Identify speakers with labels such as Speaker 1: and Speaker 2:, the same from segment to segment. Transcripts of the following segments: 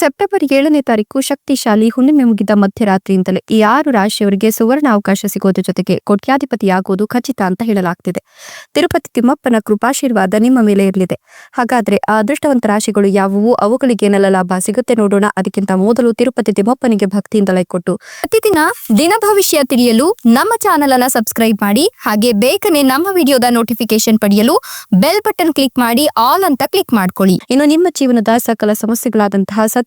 Speaker 1: September ಏಳನೇ ತಾರೀಕು ಶಕ್ತಿಶಾಲಿ ಹುಣ್ಣಿಮೆ ಮುಗಿದ ಮಧ್ಯರಾತ್ರಿಯಿಂದಲೇ ಈ ಆರು ರಾಶಿಯವರಿಗೆ ಸುವರ್ಣ ಅವಕಾಶ ಸಿಗೋದ್ರ ಜೊತೆಗೆ ಕೋಟ್ಯಾಧಿಪತಿಯಾಗುವುದು ಖಚಿತ ಅಂತ ಹೇಳಲಾಗ್ತಿದೆ. ತಿರುಪತಿ ತಿಮ್ಮಪ್ಪನ ಕೃಪಾಶೀರ್ವಾದ ನಿಮ್ಮ ಮೇಲೆ ಇರಲಿದೆ. ಹಾಗಾದ್ರೆ ಆ ಅದೃಷ್ಟವಂತ ರಾಶಿಗಳು ಯಾವುವು? ಅವುಗಳಿಗೆ ಏನೆಲ್ಲ ಲಾಭ ಸಿಗುತ್ತೆ ನೋಡೋಣ. ಅದಕ್ಕಿಂತ ಮೊದಲು ತಿರುಪತಿ ತಿಮ್ಮಪ್ಪನಿಗೆ ಭಕ್ತಿಯಿಂದ ಲೈಕ್ ಕೊಟ್ಟು. ಪ್ರತಿದಿನ ದಿನ ಭವಿಷ್ಯ ತಿಳಿಯಲು ನಮ್ಮ ಚಾನೆಲ್ ಅನ್ನ ಸಬ್ಸ್ಕ್ರೈಬ್ ಮಾಡಿ, ಹಾಗೆ ಬೇಗನೆ ನಮ್ಮ ವಿಡಿಯೋದ ನೋಟಿಫಿಕೇಶನ್ ಪಡೆಯಲು ಬೆಲ್ ಬಟನ್ ಕ್ಲಿಕ್ ಮಾಡಿ, ಆಲ್ ಅಂತ ಕ್ಲಿಕ್ ಮಾಡ್ಕೊಳ್ಳಿ. ಇನ್ನು ನಿಮ್ಮ ಜೀವನದ ಸಕಲ ಸಮಸ್ಯೆಗಳಾದಂತಹ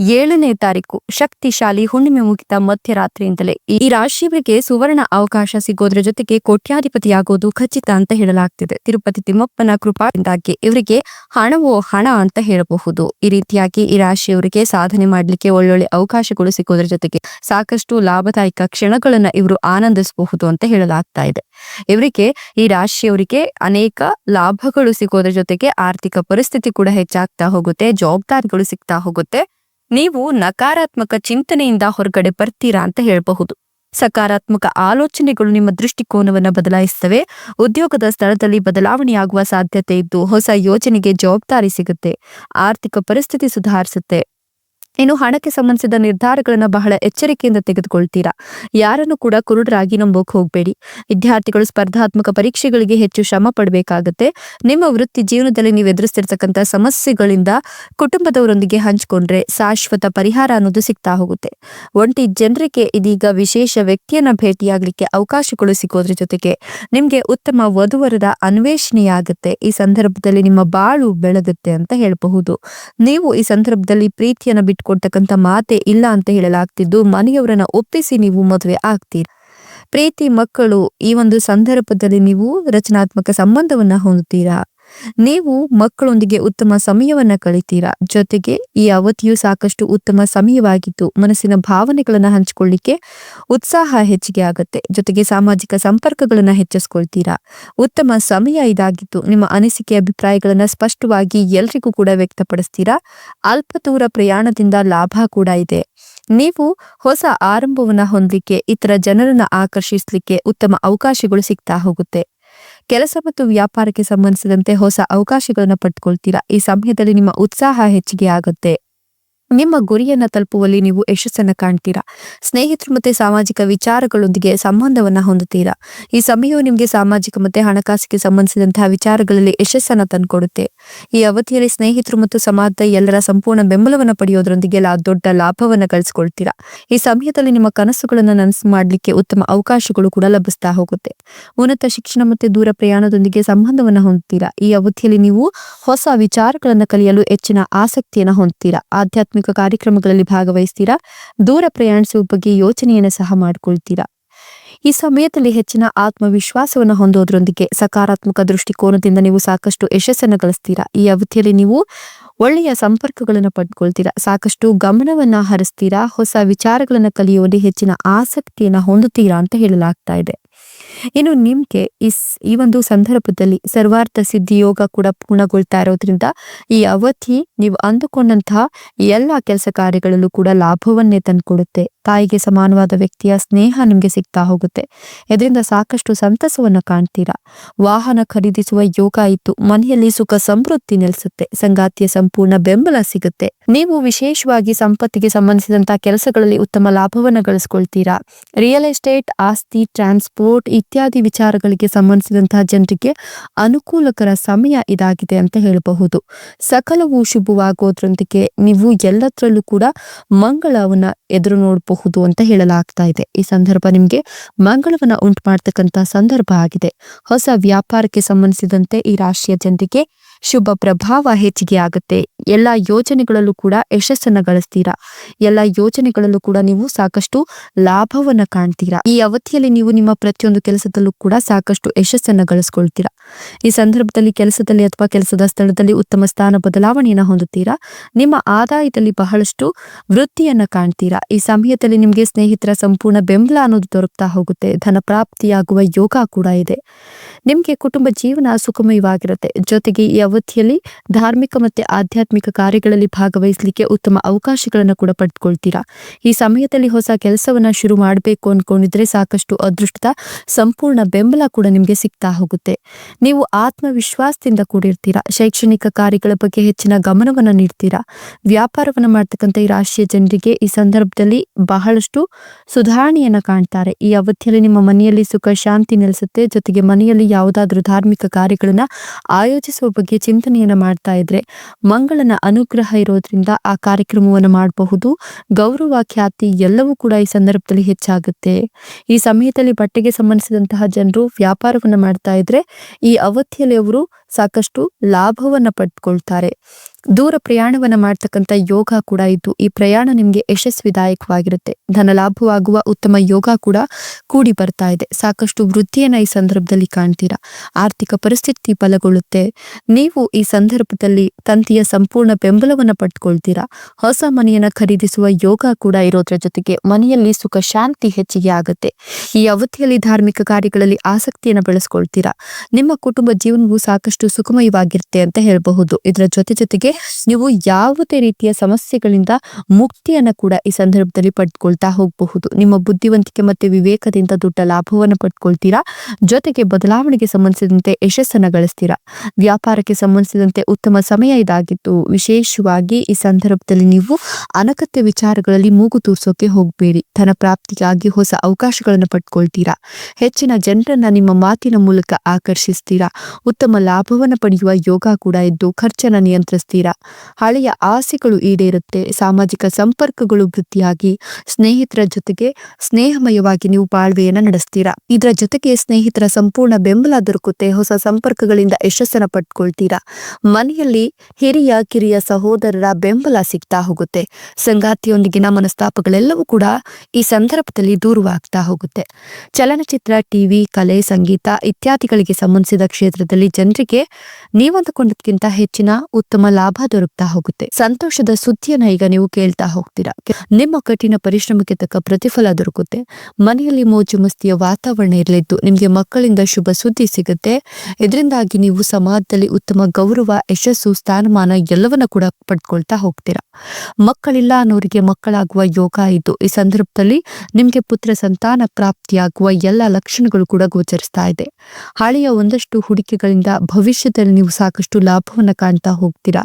Speaker 1: ಏಳನೇ ತಾರೀಕು ಶಕ್ತಿಶಾಲಿ ಹುಣ್ಣಿಮೆ ಮುಗಿದ ಮಧ್ಯರಾತ್ರಿಯಿಂದಲೇ ಈ ರಾಶಿಯವರಿಗೆ ಸುವರ್ಣ ಅವಕಾಶ ಸಿಗೋದ್ರ ಜೊತೆಗೆ ಕೋಟ್ಯಾಧಿಪತಿಯಾಗೋದು ಖಚಿತ ಅಂತ ಹೇಳಲಾಗ್ತಿದೆ. ತಿರುಪತಿ ತಿಮ್ಮಪ್ಪನ ಕೃಪಾದಿಂದಾಗಿ ಇವರಿಗೆ ಹಣವೋ ಹಣ ಅಂತ ಹೇಳಬಹುದು. ಈ ರೀತಿಯಾಗಿ ಈ ರಾಶಿಯವರಿಗೆ ಸಾಧನೆ ಮಾಡಲಿಕ್ಕೆ ಒಳ್ಳೊಳ್ಳೆ ಅವಕಾಶಗಳು ಸಿಗೋದ್ರ ಜೊತೆಗೆ ಸಾಕಷ್ಟು ಲಾಭದಾಯಕ ಕ್ಷಣಗಳನ್ನ ಇವರು ಆನಂದಿಸಬಹುದು ಅಂತ ಹೇಳಲಾಗ್ತಾ ಇದೆ. ಇವರಿಗೆ ಈ ರಾಶಿಯವರಿಗೆ ಅನೇಕ ಲಾಭಗಳು ಸಿಗೋದ್ರ ಜೊತೆಗೆ ಆರ್ಥಿಕ ಪರಿಸ್ಥಿತಿ ಕೂಡ ಹೆಚ್ಚಾಗ್ತಾ ಹೋಗುತ್ತೆ, ಜವಾಬ್ದಾರಿಗಳು ಸಿಗ್ತಾ ಹೋಗುತ್ತೆ. ನೀವು ನಕಾರಾತ್ಮಕ ಚಿಂತನೆಯಿಂದ ಹೊರಗಡೆ ಬರ್ತೀರಾ ಅಂತ ಹೇಳಬಹುದು. ಸಕಾರಾತ್ಮಕ ಆಲೋಚನೆಗಳು ನಿಮ್ಮ ದೃಷ್ಟಿಕೋನವನ್ನ ಬದಲಾಯಿಸುತ್ತವೆ. ಉದ್ಯೋಗದ ಸ್ಥಳದಲ್ಲಿ ಬದಲಾವಣೆಯಾಗುವ ಸಾಧ್ಯತೆ ಇದ್ದು ಹೊಸ ಯೋಜನೆಗೆ ಜವಾಬ್ದಾರಿ ಸಿಗುತ್ತೆ. ಆರ್ಥಿಕ ಪರಿಸ್ಥಿತಿ ಸುಧಾರಿಸುತ್ತೆ. ಇನ್ನು ಹಣಕ್ಕೆ ಸಂಬಂಧಿಸಿದ ನಿರ್ಧಾರಗಳನ್ನು ಬಹಳ ಎಚ್ಚರಿಕೆಯಿಂದ ತೆಗೆದುಕೊಳ್ತೀರಾ? ಯಾರನ್ನು ಕೂಡ ಕುರುಡರಾಗಿ ನಂಬೋಕೆ ಹೋಗಬೇಡಿ. ವಿದ್ಯಾರ್ಥಿಗಳು ಸ್ಪರ್ಧಾತ್ಮಕ ಪರೀಕ್ಷೆಗಳಿಗೆ ಹೆಚ್ಚು ಶ್ರಮ ಪಡಬೇಕಾಗತ್ತೆ. ನಿಮ್ಮ ವೃತ್ತಿ ಜೀವನದಲ್ಲಿ ನೀವು ಎದುರಿಸ್ತಿರ್ತಕ್ಕಂಥ ಸಮಸ್ಯೆಗಳಿಂದ ಕುಟುಂಬದವರೊಂದಿಗೆ ಹಂಚಿಕೊಂಡ್ರೆ ಶಾಶ್ವತ ಪರಿಹಾರ ಅನ್ನೋದು ಸಿಗ್ತಾ ಹೋಗುತ್ತೆ. ಒಂಟಿ ಜನರಿಗೆ ಇದೀಗ ವಿಶೇಷ ವ್ಯಕ್ತಿಯನ್ನ ಭೇಟಿಯಾಗಲಿಕ್ಕೆ ಅವಕಾಶಗಳು ಸಿಗೋದ್ರ ಜೊತೆಗೆ ನಿಮ್ಗೆ ಉತ್ತಮ ವಧುವರರ ಅನ್ವೇಷಣೆಯಾಗುತ್ತೆ ಈ ಸಂದರ್ಭದಲ್ಲಿ ನಿಮ್ಮ ಬಾಳು ಬೆಳಗುತ್ತೆ ಅಂತ ಹೇಳಬಹುದು. ನೀವು ಈ ಸಂದರ್ಭದಲ್ಲಿ ಪ್ರೀತಿಯನ್ನ ಬಿಟ್ಕೊಡ್ತಕ್ಕಂಥ ಮಾತೆ ಇಲ್ಲ ಅಂತ ಹೇಳಲಾಗ್ತಿದ್ದು, ಮನೆಯವರನ್ನ ಒಪ್ಪಿಸಿ ನೀವು ಮದುವೆ ಆಗ್ತೀರಿ. ಪ್ರೀತಿ ಮಕ್ಕಳು ಈ ಒಂದು ಸಂದರ್ಭದಲ್ಲಿ ನೀವು ರಚನಾತ್ಮಕ ಸಂಬಂಧವನ್ನ ಹೊಂದುತ್ತೀರಾ? ನೀವು ಮಕ್ಕಳೊಂದಿಗೆ ಉತ್ತಮ ಸಮಯವನ್ನ ಕಳಿತೀರಾ? ಜೊತೆಗೆ ಈ ಅವಧಿಯು ಸಾಕಷ್ಟು ಉತ್ತಮ ಸಮಯವಾಗಿದ್ದು, ಮನಸ್ಸಿನ ಭಾವನೆಗಳನ್ನ ಹಂಚಿಕೊಳ್ಳಿಕ್ಕೆ ಉತ್ಸಾಹ ಹೆಚ್ಚಿಗೆ ಆಗುತ್ತೆ. ಜೊತೆಗೆ ಸಾಮಾಜಿಕ ಸಂಪರ್ಕಗಳನ್ನ ಹೆಚ್ಚಿಸ್ಕೊಳ್ತೀರಾ? ಉತ್ತಮ ಸಮಯ ಇದಾಗಿದ್ದು, ನಿಮ್ಮ ಅನಿಸಿಕೆ ಅಭಿಪ್ರಾಯಗಳನ್ನ ಸ್ಪಷ್ಟವಾಗಿ ಎಲ್ರಿಗೂ ಕೂಡ ವ್ಯಕ್ತಪಡಿಸ್ತೀರಾ? ಅಲ್ಪ ದೂರ ಪ್ರಯಾಣದಿಂದ ಲಾಭ ಕೂಡ ಇದೆ. ನೀವು ಹೊಸ ಆರಂಭವನ್ನ ಹೊಂದಲಿಕ್ಕೆ, ಇತರ ಜನರನ್ನ ಆಕರ್ಷಿಸ್ಲಿಕ್ಕೆ ಉತ್ತಮ ಅವಕಾಶಗಳು ಸಿಗ್ತಾ ಹೋಗುತ್ತೆ. ಕೆಲಸ ಮತ್ತು ವ್ಯಾಪಾರಕ್ಕೆ ಸಂಬಂಧಿಸಿದಂತೆ ಹೊಸ ಅವಕಾಶಗಳನ್ನು ಪಡ್ಕೊಳ್ತೀರಾ? ಈ ಸಮಯದಲ್ಲಿ ನಿಮ್ಮ ಉತ್ಸಾಹ ಹೆಚ್ಚಿಗೆ ಆಗುತ್ತೆ. ನಿಮ್ಮ ಗುರಿಯನ್ನ ತಲುಪುವಲ್ಲಿ ನೀವು ಯಶಸ್ಸನ್ನು ಕಾಣ್ತೀರಾ? ಸ್ನೇಹಿತರು ಮತ್ತೆ ಸಾಮಾಜಿಕ ವಿಚಾರಗಳೊಂದಿಗೆ ಸಂಬಂಧವನ್ನ ಹೊಂದುತ್ತೀರಾ? ಈ ಸಮಯವು ನಿಮಗೆ ಸಾಮಾಜಿಕ ಮತ್ತೆ ಹಣಕಾಸಿಗೆ ಸಂಬಂಧಿಸಿದಂತಹ ವಿಚಾರಗಳಲ್ಲಿ ಯಶಸ್ಸನ್ನು ತಂದುಕೊಡುತ್ತೆ. ಈ ಅವಧಿಯಲ್ಲಿ ಸ್ನೇಹಿತರು ಮತ್ತು ಸಮಾಜದ ಎಲ್ಲರ ಸಂಪೂರ್ಣ ಬೆಂಬಲವನ್ನ ಪಡೆಯೋದ್ರೊಂದಿಗೆ ದೊಡ್ಡ ಲಾಭವನ್ನ ಗಳಿಸ್ಕೊಳ್ತೀರಾ? ಈ ಸಮಯದಲ್ಲಿ ನಿಮ್ಮ ಕನಸುಗಳನ್ನು ನನಸು ಮಾಡಲಿಕ್ಕೆ ಉತ್ತಮ ಅವಕಾಶಗಳು ಕೂಡ ಲಭಿಸ್ತಾ ಹೋಗುತ್ತೆ. ಉನ್ನತ ಶಿಕ್ಷಣ ಮತ್ತೆ ದೂರ ಪ್ರಯಾಣದೊಂದಿಗೆ ಸಂಬಂಧವನ್ನ ಹೊಂದ್ತೀರಾ? ಈ ಅವಧಿಯಲ್ಲಿ ನೀವು ಹೊಸ ವಿಚಾರಗಳನ್ನು ಕಲಿಯಲು ಹೆಚ್ಚಿನ ಆಸಕ್ತಿಯನ್ನ ಹೊಂದ್ತೀರಾ? ಆಧ್ಯಾತ್ಮಿಕ ಕಾರ್ಯಕ್ರಮಗಳಲ್ಲಿ ಭಾಗವಹಿಸ್ತೀರಾ? ದೂರ ಪ್ರಯಾಣಿಸುವ ಬಗ್ಗೆ ಯೋಚನೆಯನ್ನು ಸಹ ಮಾಡ್ಕೊಳ್ತೀರಾ? ಈ ಸಮಯದಲ್ಲಿ ಹೆಚ್ಚಿನ ಆತ್ಮವಿಶ್ವಾಸವನ್ನು ಹೊಂದೋದ್ರೊಂದಿಗೆ ಸಕಾರಾತ್ಮಕ ದೃಷ್ಟಿಕೋನದಿಂದ ನೀವು ಸಾಕಷ್ಟು ಯಶಸ್ಸನ್ನು ಗಳಿಸ್ತೀರಾ? ಈ ಅವಧಿಯಲ್ಲಿ ನೀವು ಒಳ್ಳೆಯ ಸಂಪರ್ಕಗಳನ್ನು ಪಡ್ಕೊಳ್ತೀರಾ? ಸಾಕಷ್ಟು ಗಮನವನ್ನ ಹರಿಸ್ತೀರಾ? ಹೊಸ ವಿಚಾರಗಳನ್ನು ಕಲಿಯುವಲ್ಲಿ ಹೆಚ್ಚಿನ ಆಸಕ್ತಿಯನ್ನ ಹೊಂದುತ್ತೀರಾ ಅಂತ ಹೇಳಲಾಗ್ತಾ ಇದೆ. ಇನ್ನು ನಿಮ್ಗೆ ಈ ಒಂದು ಸಂದರ್ಭದಲ್ಲಿ ಸರ್ವಾರ್ಥ ಸಿದ್ಧಿ ಯೋಗ ಕೂಡ ಪೂರ್ಣಗೊಳ್ತಾ ಇರೋದ್ರಿಂದ ಈ ಅವಧಿ ನೀವು ಅಂದುಕೊಂಡಂತಹ ಎಲ್ಲ ಕೆಲಸ ಕಾರ್ಯಗಳಲ್ಲೂ ಕೂಡ ಲಾಭವನ್ನೇ ತಂದುಕೊಡುತ್ತೆ. ತಾಯಿಗೆ ಸಮಾನವಾದ ವ್ಯಕ್ತಿಯ ಸ್ನೇಹ ನಿಮ್ಗೆ ಸಿಗ್ತಾ ಹೋಗುತ್ತೆ. ಇದರಿಂದ ಸಾಕಷ್ಟು ಸಂತಸವನ್ನ ಕಾಣ್ತೀರಾ? ವಾಹನ ಖರೀದಿಸುವ ಯೋಗ ಇತ್ತು ಮನೆಯಲ್ಲಿ ಸುಖ ಸಮೃದ್ಧಿ ನೆಲೆಸುತ್ತೆ. ಸಂಗಾತಿಯ ಸಂಪೂರ್ಣ ಬೆಂಬಲ ಸಿಗುತ್ತೆ. ನೀವು ವಿಶೇಷವಾಗಿ ಸಂಪತ್ತಿಗೆ ಸಂಬಂಧಿಸಿದಂತಹ ಕೆಲಸಗಳಲ್ಲಿ ಉತ್ತಮ ಲಾಭವನ್ನು ಗಳಿಸ್ಕೊಳ್ತೀರಾ? ರಿಯಲ್ ಎಸ್ಟೇಟ್, ಆಸ್ತಿ, ಟ್ರಾನ್ಸ್ಪೋರ್ಟ್ ಇತ್ಯಾದಿ ವಿಚಾರಗಳಿಗೆ ಸಂಬಂಧಿಸಿದಂತಹ ಜನರಿಗೆ ಅನುಕೂಲಕರ ಸಮಯ ಇದಾಗಿದೆ ಅಂತ ಹೇಳಬಹುದು. ಸಕಲವು ಶುಭವಾಗೋದ್ರೊಂದಿಗೆ ನೀವು ಎಲ್ಲದರಲ್ಲೂ ಕೂಡ ಮಂಗಳವನ್ನ ಎದುರು ನೋಡಬಹುದು ಅಂತ ಹೇಳಲಾಗ್ತಾ ಇದೆ. ಈ ಸಂದರ್ಭ ನಿಮಗೆ ಮಂಗಳವನ್ನ ಉಂಟು ಮಾಡ್ತಕ್ಕಂತ ಸಂದರ್ಭ ಆಗಿದೆ. ಹೊಸ ವ್ಯಾಪಾರಕ್ಕೆ ಸಂಬಂಧಿಸಿದಂತೆ ಈ ರಾಶಿಯ ಜನರಿಗೆ ಶುಭ ಪ್ರಭಾವ ಹೆಚ್ಚಿಗೆ ಆಗುತ್ತೆ. ಎಲ್ಲ ಯೋಜನೆಗಳಲ್ಲೂ ಕೂಡ ಯಶಸ್ಸನ್ನ ಗಳಿಸ್ತೀರಾ? ಎಲ್ಲ ಯೋಜನೆಗಳಲ್ಲೂ ಕೂಡ ನೀವು ಸಾಕಷ್ಟು ಲಾಭವನ್ನ ಕಾಣ್ತೀರಾ? ಈ ಅವಧಿಯಲ್ಲಿ ನೀವು ನಿಮ್ಮ ಪ್ರತಿಯೊಂದು ಕೆಲಸದಲ್ಲೂ ಕೂಡ ಸಾಕಷ್ಟು ಯಶಸ್ಸನ್ನ ಗಳಿಸ್ಕೊಳ್ತೀರಾ? ಈ ಸಂದರ್ಭದಲ್ಲಿ ಕೆಲಸದಲ್ಲಿ ಅಥವಾ ಕೆಲಸದ ಸ್ಥಳದಲ್ಲಿ ಉತ್ತಮ ಸ್ಥಾನ ಬದಲಾವಣೆಯನ್ನ ಹೊಂದುತ್ತೀರಾ? ನಿಮ್ಮ ಆದಾಯದಲ್ಲಿ ಬಹಳಷ್ಟು ವೃತ್ತಿಯನ್ನ ಕಾಣ್ತೀರಾ? ಈ ಸಮಯದಲ್ಲಿ ನಿಮಗೆ ಸ್ನೇಹಿತರ ಸಂಪೂರ್ಣ ಬೆಂಬಲ ಅನ್ನೋದು ದೊರಕ್ತಾ ಹೋಗುತ್ತೆ. ಧನ ಪ್ರಾಪ್ತಿಯಾಗುವ ಯೋಗ ಕೂಡ ಇದೆ. ನಿಮಗೆ ಕುಟುಂಬ ಜೀವನ ಸುಖಮಯವಾಗಿರುತ್ತೆ ಜೊತೆಗೆ ಈ ಅವಧಿಯಲ್ಲಿ ಧಾರ್ಮಿಕ ಮತ್ತೆ ಆಧ್ಯಾತ್ಮಿಕ ಕಾರ್ಯಗಳಲ್ಲಿ ಭಾಗವಹಿಸಲಿಕ್ಕೆ ಉತ್ತಮ ಅವಕಾಶಗಳನ್ನು ಕೂಡ ಪಡೆದುಕೊಳ್ತೀರಾ ಈ ಸಮಯದಲ್ಲಿ ಹೊಸ ಕೆಲಸವನ್ನ ಶುರು ಮಾಡಬೇಕು ಅನ್ಕೊಂಡಿದ್ರೆ ಸಾಕಷ್ಟು ಅದೃಷ್ಟದ ಸಂಪೂರ್ಣ ಬೆಂಬಲ ಕೂಡ ನಿಮಗೆ ಸಿಗ್ತಾ ಹೋಗುತ್ತೆ. ನೀವು ಆತ್ಮವಿಶ್ವಾಸದಿಂದ ಕೂಡಿರ್ತೀರಾ. ಶೈಕ್ಷಣಿಕ ಕಾರ್ಯಗಳ ಬಗ್ಗೆ ಹೆಚ್ಚಿನ ಗಮನವನ್ನ ನೀಡ್ತೀರಾ. ವ್ಯಾಪಾರವನ್ನ ಮಾಡ್ತಕ್ಕಂಥ ಈ ರಾಶಿಯ ಜನರಿಗೆ ಈ ಸಂದರ್ಭದಲ್ಲಿ ಬಹಳಷ್ಟು ಸುಧಾರಣೆಯನ್ನ ಕಾಣ್ತಾರೆ. ಈ ಅವಧಿಯಲ್ಲಿ ನಿಮ್ಮ ಮನೆಯಲ್ಲಿ ಸುಖ, ಶಾಂತಿ ನೆಲೆಸುತ್ತೆ. ಜೊತೆಗೆ ಮನೆಯಲ್ಲಿ ಯಾವುದಾದ್ರೂ ಧಾರ್ಮಿಕ ಕಾರ್ಯಗಳನ್ನ ಆಯೋಜಿಸುವ ಬಗ್ಗೆ ಚಿಂತನೆಯನ್ನ ಮಾಡ್ತಾ ಇದ್ರೆ ಮಂಗಳನ ಅನುಗ್ರಹ ಇರೋದ್ರಿಂದ ಆ ಕಾರ್ಯಕ್ರಮವನ್ನು ಮಾಡಬಹುದು. ಗೌರವ ಖ್ಯಾತಿ ಎಲ್ಲವೂ ಕೂಡ ಈ ಸಂದರ್ಭದಲ್ಲಿ ಹೆಚ್ಚಾಗುತ್ತೆ. ಈ ಸಮಯದಲ್ಲಿ ಬಟ್ಟೆಗೆ ಸಂಬಂಧಿಸಿದಂತಹ ಜನರು ವ್ಯಾಪಾರವನ್ನ ಮಾಡ್ತಾ ಇದ್ರೆ ಈ ಅವಧಿಯಲ್ಲಿ ಅವರು ಸಾಕಷ್ಟು ಲಾಭವನ್ನ ಪಡ್ಕೊಳ್ತಾರೆ. ದೂರ ಪ್ರಯಾಣವನ್ನ ಮಾಡ್ತಕ್ಕಂಥ ಯೋಗ ಕೂಡ ಇದ್ದು ಈ ಪ್ರಯಾಣ ನಿಮ್ಗೆ ಯಶಸ್ವಿದಾಯಕವಾಗಿರುತ್ತೆ. ಧನ ಲಾಭವಾಗುವ ಉತ್ತಮ ಯೋಗ ಕೂಡ ಕೂಡಿ ಬರ್ತಾ ಇದೆ. ಸಾಕಷ್ಟು ವೃದ್ಧಿಯನ್ನ ಈ ಸಂದರ್ಭದಲ್ಲಿ ಕಾಣ್ತೀರಾ? ಆರ್ಥಿಕ ಪರಿಸ್ಥಿತಿ ಬಲಗೊಳ್ಳುತ್ತೆ. ನೀವು ಈ ಸಂದರ್ಭದಲ್ಲಿ ತಂತಿಯ ಸಂಪೂರ್ಣ ಬೆಂಬಲವನ್ನ ಪಡ್ಕೊಳ್ತೀರಾ? ಹೊಸ ಮನೆಯನ್ನ ಖರೀದಿಸುವ ಯೋಗ ಕೂಡ ಇರೋದ್ರ ಜೊತೆಗೆ ಮನೆಯಲ್ಲಿ ಸುಖ ಶಾಂತಿ ಹೆಚ್ಚಿಗೆ ಆಗುತ್ತೆ. ಈ ಅವಧಿಯಲ್ಲಿ ಧಾರ್ಮಿಕ ಕಾರ್ಯಗಳಲ್ಲಿ ಆಸಕ್ತಿಯನ್ನ ಬೆಳೆಸ್ಕೊಳ್ತೀರಾ? ನಿಮ್ಮ ಕುಟುಂಬ ಜೀವನವು ಸಾಕಷ್ಟು ಸುಖಮಯವಾಗಿರುತ್ತೆ ಅಂತ ಹೇಳಬಹುದು. ಇದರ ಜೊತೆ ಜೊತೆಗೆ ನೀವು ಯಾವುದೇ ರೀತಿಯ ಸಮಸ್ಯೆಗಳಿಂದ ಮುಕ್ತಿಯನ್ನ ಕೂಡ ಈ ಸಂದರ್ಭದಲ್ಲಿ ಪಡ್ಕೊಳ್ತಾ ಹೋಗಬಹುದು. ನಿಮ್ಮ ಬುದ್ಧಿವಂತಿಕೆ ಮತ್ತೆ ವಿವೇಕದಿಂದ ದೊಡ್ಡ ಲಾಭವನ್ನು ಪಡ್ಕೊಳ್ತೀರಾ? ಜೊತೆಗೆ ಬದಲಾವಣೆಗೆ ಸಂಬಂಧಿಸಿದಂತೆ ಯಶಸ್ಸನ್ನ ಗಳಿಸ್ತೀರಾ? ವ್ಯಾಪಾರಕ್ಕೆ ಸಂಬಂಧಿಸಿದಂತೆ ಉತ್ತಮ ಸಮಯ ಇದಾಗಿತ್ತು. ವಿಶೇಷವಾಗಿ ಈ ಸಂದರ್ಭದಲ್ಲಿ ನೀವು ಅನಗತ್ಯ ವಿಚಾರಗಳಲ್ಲಿ ಮೂಗು ತೂರಿಸೋಕೆ ಹೋಗಬೇಡಿ. ಧನ ಪ್ರಾಪ್ತಿಗಾಗಿ ಹೊಸ ಅವಕಾಶಗಳನ್ನು ಪಡ್ಕೊಳ್ತೀರಾ? ಹೆಚ್ಚಿನ ಜನರನ್ನ ನಿಮ್ಮ ಮಾತಿನ ಮೂಲಕ ಆಕರ್ಷಿಸ್ತೀರಾ? ಉತ್ತಮ ಲಾಭವನ್ನು ಪಡೆಯುವ ಯೋಗ ಕೂಡ ಇದ್ದು ಖರ್ಚನ್ನು ನಿಯಂತ್ರಿಸ್ತೀರಾ. ಹಳೆಯ ಆಸೆಗಳು ಈಡೇರುತ್ತೆ. ಸಾಮಾಜಿಕ ಸಂಪರ್ಕಗಳು ವೃದ್ಧಿಯಾಗಿ, ಸ್ನೇಹಿತರ ಜೊತೆಗೆ ಸ್ನೇಹಮಯವಾಗಿ ನೀವು ಬಾಳ್ವೆಯನ್ನು ನಡೆಸ್ತೀರಾ. ಇದರ ಜೊತೆಗೆ ಸ್ನೇಹಿತರ ಸಂಪೂರ್ಣ ಬೆಂಬಲ ದೊರಕುತ್ತೆ. ಹೊಸ ಸಂಪರ್ಕಗಳಿಂದ ಯಶಸ್ಸನ್ನು ಪಡ್ಕೊಳ್ತೀರಾ. ಮನೆಯಲ್ಲಿ ಹಿರಿಯ, ಕಿರಿಯ ಸಹೋದರರ ಬೆಂಬಲ ಸಿಗ್ತಾ ಹೋಗುತ್ತೆ. ಸಂಗಾತಿಯೊಂದಿಗಿನ ಮನಸ್ತಾಪಗಳೆಲ್ಲವೂ ಕೂಡ ಈ ಸಂದರ್ಭದಲ್ಲಿ ದೂರವಾಗ್ತಾ ಹೋಗುತ್ತೆ. ಚಲನಚಿತ್ರ, ಟಿವಿ, ಕಲೆ, ಸಂಗೀತ ಇತ್ಯಾದಿಗಳಿಗೆ ಸಂಬಂಧಿಸಿದ ಕ್ಷೇತ್ರದಲ್ಲಿ ಜನರಿಗೆ ನೀವಂದುಕೊಂಡದಕ್ಕಿಂತ ಹೆಚ್ಚಿನ ಉತ್ತಮ ಲಾಭ ದೊರಕ್ತಾ ಹೋಗುತ್ತೆ. ಸಂತೋಷದ ಸುದ್ದಿಯನ್ನ ಈಗ ನೀವು ಕೇಳ್ತಾ ಹೋಗ್ತೀರಾ? ನಿಮ್ಮ ಕಠಿಣ ಪರಿಶ್ರಮಕ್ಕೆ ತಕ್ಕ ಪ್ರತಿಫಲ ದೊರಕುತ್ತೆ. ಮನೆಯಲ್ಲಿ ಮೋಜು ಮಸ್ತಿಯ ವಾತಾವರಣ ಇರಲಿದ್ದು ನಿಮಗೆ ಮಕ್ಕಳಿಂದ ಶುಭ ಸುದ್ದಿ ಸಿಗುತ್ತೆ. ಇದರಿಂದಾಗಿ ನೀವು ಸಮಾಜದಲ್ಲಿ ಉತ್ತಮ ಗೌರವ, ಯಶಸ್ಸು, ಸ್ಥಾನಮಾನ ಎಲ್ಲವನ್ನ ಕೂಡ ಪಡ್ಕೊಳ್ತಾ ಹೋಗ್ತೀರಾ? ಮಕ್ಕಳಿಲ್ಲ ಅನ್ನೋರಿಗೆ ಮಕ್ಕಳಾಗುವ ಯೋಗ ಇದು. ಈ ಸಂದರ್ಭದಲ್ಲಿ ನಿಮಗೆ ಪುತ್ರ ಸಂತಾನ ಪ್ರಾಪ್ತಿಯಾಗುವ ಎಲ್ಲ ಲಕ್ಷಣಗಳು ಕೂಡ ಗೋಚರಿಸ್ತಾ ಇದೆ. ಹಳೆಯ ಒಂದಷ್ಟು ಹೂಡಿಕೆಗಳಿಂದ ಭವಿಷ್ಯದಲ್ಲಿ ನೀವು ಸಾಕಷ್ಟು ಲಾಭವನ್ನು ಕಾಣ್ತಾ ಹೋಗ್ತೀರಾ?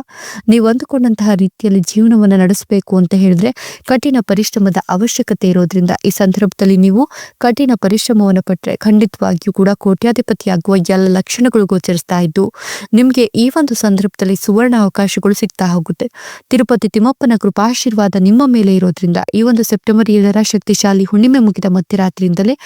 Speaker 1: ನೀವು ಅಂದುಕೊಂಡಂತಹ ರೀತಿಯಲ್ಲಿ ಜೀವನವನ್ನ ನಡೆಸಬೇಕು ಅಂತ ಹೇಳಿದ್ರೆ ಕಠಿಣ ಪರಿಶ್ರಮದ ಅವಶ್ಯಕತೆ ಇರೋದ್ರಿಂದ ಈ ಸಂದರ್ಭದಲ್ಲಿ ನೀವು ಕಠಿಣ ಪರಿಶ್ರಮವನ್ನು ಪಟ್ಟರೆ ಖಂಡಿತವಾಗಿಯೂ ಕೂಡ ಕೋಟ್ಯಾಧಿಪತಿಯಾಗುವ ಎಲ್ಲ ಲಕ್ಷಣಗಳು ಗೋಚರಿಸ್ತಾ ಇದ್ದು ನಿಮಗೆ ಈ ಒಂದು ಸಂದರ್ಭದಲ್ಲಿ ಸುವರ್ಣ ಅವಕಾಶಗಳು ಸಿಗ್ತಾ ಹೋಗುತ್ತೆ. ತಿರುಪತಿ ತಿಮ್ಮಪ್ಪನ ಕೃಪಾಶೀರ್ವಾದ ನಿಮ್ಮ ಮೇಲೆ ಇರೋದ್ರಿಂದ ಈ ಒಂದು ಸೆಪ್ಟೆಂಬರ್ ಏಳರ ಶಕ್ತಿಶಾಲಿ ಹುಣ್ಣಿಮೆ ಮುಗಿದ ಮಧ್ಯರಾತ್ರಿಯಿಂದಲೇ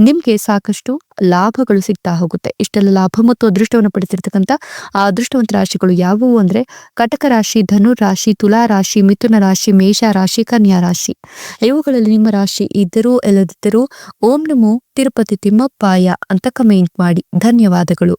Speaker 1: ನಿಮಗೆ ಸಾಕಷ್ಟು ಲಾಭಗಳು ಸಿಗ್ತಾ ಹೋಗುತ್ತೆ. ಇಷ್ಟೆಲ್ಲ ಲಾಭ ಮತ್ತು ಅದೃಷ್ಟವನ್ನು ಪಡೆದಿರ್ತಕ್ಕಂಥ, ಆ ಅದೃಷ್ಟವಂತ ರಾಶಿಗಳು ಯಾವುವು ಅಂದ್ರೆ, ಕಟಕ ರಾಶಿ, ಧನು ರಾಶಿ, ತುಲಾ ರಾಶಿ, ಮಿಥುನ ರಾಶಿ, ಮೇಷ ರಾಶಿ, ಕನ್ಯಾ ರಾಶಿ. ಇವುಗಳಲ್ಲಿ ನಿಮ್ಮ ರಾಶಿ ಇದ್ದರೂ ಇಲ್ಲದಿದ್ದರೂ, ಓಂ ನಮೋ ತಿರುಪತಿ ತಿಮ್ಮಪ್ಪಾಯ ಅಂತ ಕಮೆಂಟ್ ಮಾಡಿ. ಧನ್ಯವಾದಗಳು.